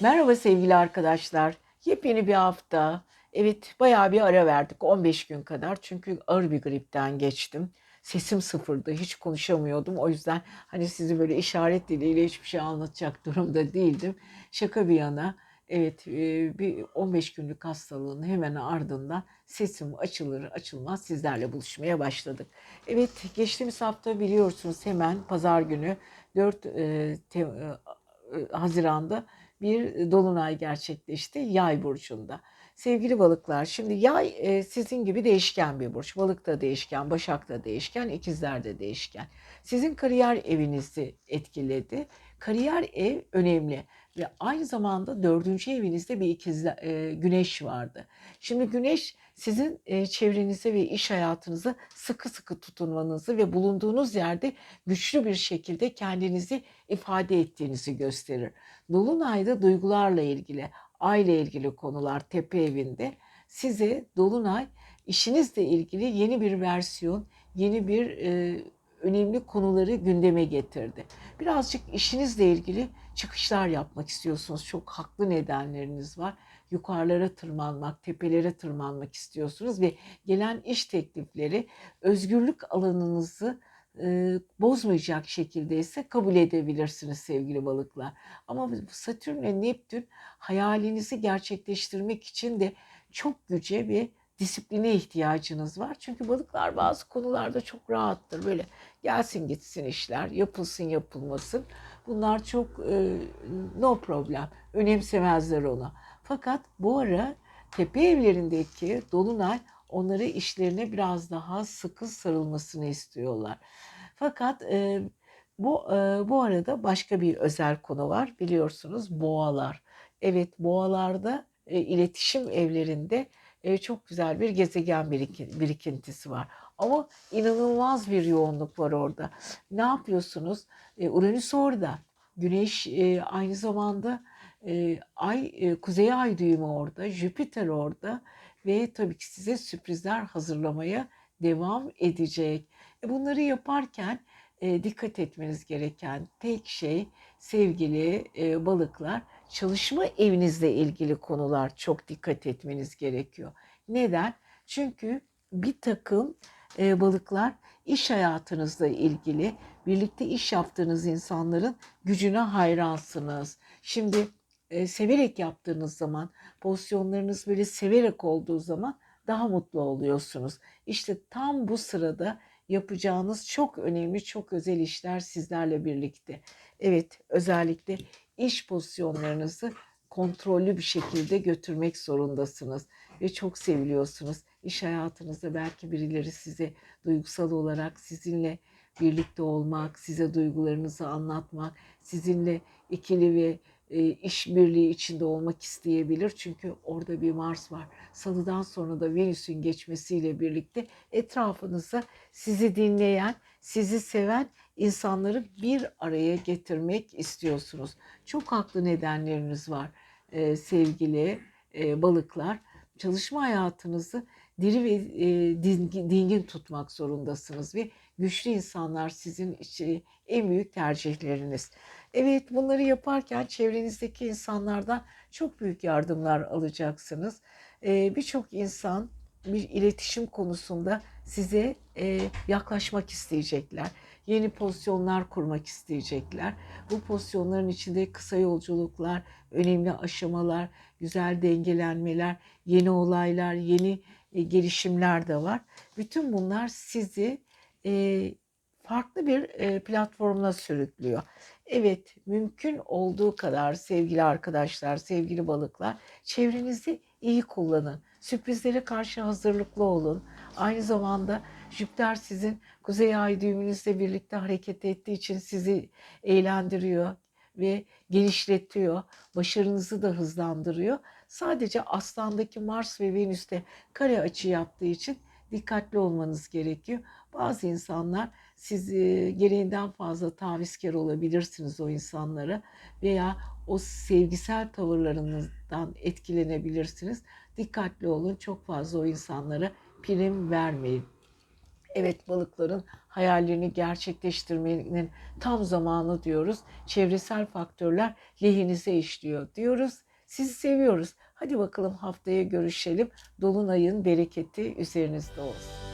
Merhaba sevgili arkadaşlar. Yepyeni bir hafta. Evet bayağı bir ara verdik 15 gün kadar. Çünkü ağır bir gripten geçtim. Sesim sıfırdı. Hiç konuşamıyordum. O yüzden hani sizi böyle işaret diliyle hiçbir şey anlatacak durumda değildim. Şaka bir yana. Evet e, bir 15 günlük hastalığın hemen ardından sesim açılır açılmaz sizlerle buluşmaya başladık. Evet geçtiğimiz hafta biliyorsunuz hemen pazar günü 4 e, e, Haziran'da bir dolunay gerçekleşti yay burcunda. Sevgili balıklar, şimdi yay e, sizin gibi değişken bir burç. Balık da değişken, başak da değişken, ikizler de değişken. Sizin kariyer evinizi etkiledi. Kariyer ev önemli ve aynı zamanda dördüncü evinizde bir ikizler, e, güneş vardı. Şimdi güneş sizin e, çevrenize ve iş hayatınıza sıkı sıkı tutunmanızı ve bulunduğunuz yerde güçlü bir şekilde kendinizi ifade ettiğinizi gösterir. Dolunay'da duygularla ilgili, aile ilgili konular tepe evinde size Dolunay işinizle ilgili yeni bir versiyon, yeni bir e, önemli konuları gündeme getirdi. Birazcık işinizle ilgili çıkışlar yapmak istiyorsunuz. Çok haklı nedenleriniz var. Yukarılara tırmanmak, tepelere tırmanmak istiyorsunuz ve gelen iş teklifleri özgürlük alanınızı e, bozmayacak şekilde ise kabul edebilirsiniz sevgili balıklar. Ama Satürn ve Neptün hayalinizi gerçekleştirmek için de çok güce ve disipline ihtiyacınız var. Çünkü balıklar bazı konularda çok rahattır. Böyle gelsin gitsin işler, yapılsın yapılmasın. Bunlar çok e, no problem. Önemsemezler onu. Fakat bu ara tepe evlerindeki dolunay onları işlerine biraz daha sıkı sarılmasını istiyorlar. Fakat e, bu e, bu arada başka bir özel konu var. Biliyorsunuz boğalar. Evet boğalarda e, iletişim evlerinde e, çok güzel bir gezegen birikin- birikintisi var. Ama inanılmaz bir yoğunluk var orada. Ne yapıyorsunuz? E, Uranüs orada. Güneş e, aynı zamanda e, ay e, kuzey ay düğümü orada, Jüpiter orada ve tabii ki size sürprizler hazırlamaya devam edecek. E, bunları yaparken e, dikkat etmeniz gereken tek şey sevgili e, balıklar çalışma evinizle ilgili konular çok dikkat etmeniz gerekiyor. Neden? Çünkü bir takım e, balıklar iş hayatınızla ilgili birlikte iş yaptığınız insanların gücüne hayransınız. Şimdi e, severek yaptığınız zaman pozisyonlarınız böyle severek olduğu zaman daha mutlu oluyorsunuz. İşte tam bu sırada yapacağınız çok önemli, çok özel işler sizlerle birlikte. Evet, özellikle iş pozisyonlarınızı kontrollü bir şekilde götürmek zorundasınız ve çok seviliyorsunuz. İş hayatınızda belki birileri size duygusal olarak sizinle birlikte olmak, size duygularınızı anlatmak, sizinle ikili ve e, işbirliği içinde olmak isteyebilir. Çünkü orada bir Mars var. Salıdan sonra da Venüs'ün geçmesiyle birlikte etrafınıza sizi dinleyen, sizi seven insanları bir araya getirmek istiyorsunuz. Çok haklı nedenleriniz var e, sevgili e, balıklar. Çalışma hayatınızı diri ve e, dingin, dingin tutmak zorundasınız ve güçlü insanlar sizin için en büyük tercihleriniz. Evet bunları yaparken çevrenizdeki insanlardan çok büyük yardımlar alacaksınız. E, Birçok insan bir iletişim konusunda size e, yaklaşmak isteyecekler. Yeni pozisyonlar kurmak isteyecekler. Bu pozisyonların içinde kısa yolculuklar, önemli aşamalar, güzel dengelenmeler, yeni olaylar, yeni e, gelişimler de var. Bütün bunlar sizi e, farklı bir e, platformuna sürüklüyor. Evet, mümkün olduğu kadar sevgili arkadaşlar, sevgili balıklar, çevrenizi iyi kullanın. Sürprizlere karşı hazırlıklı olun. Aynı zamanda Jüpiter sizin Kuzey Ay düğümünüzle birlikte hareket ettiği için sizi eğlendiriyor ve genişletiyor. Başarınızı da hızlandırıyor. Sadece Aslan'daki Mars ve Venüs'te kare açı yaptığı için dikkatli olmanız gerekiyor. Bazı insanlar siz e, gereğinden fazla tavizkar olabilirsiniz o insanlara veya o sevgisel tavırlarınızdan etkilenebilirsiniz. Dikkatli olun. Çok fazla o insanlara prim vermeyin. Evet balıkların hayallerini gerçekleştirmenin tam zamanı diyoruz. Çevresel faktörler lehinize işliyor diyoruz. Sizi seviyoruz. Hadi bakalım haftaya görüşelim. Dolunayın bereketi üzerinizde olsun.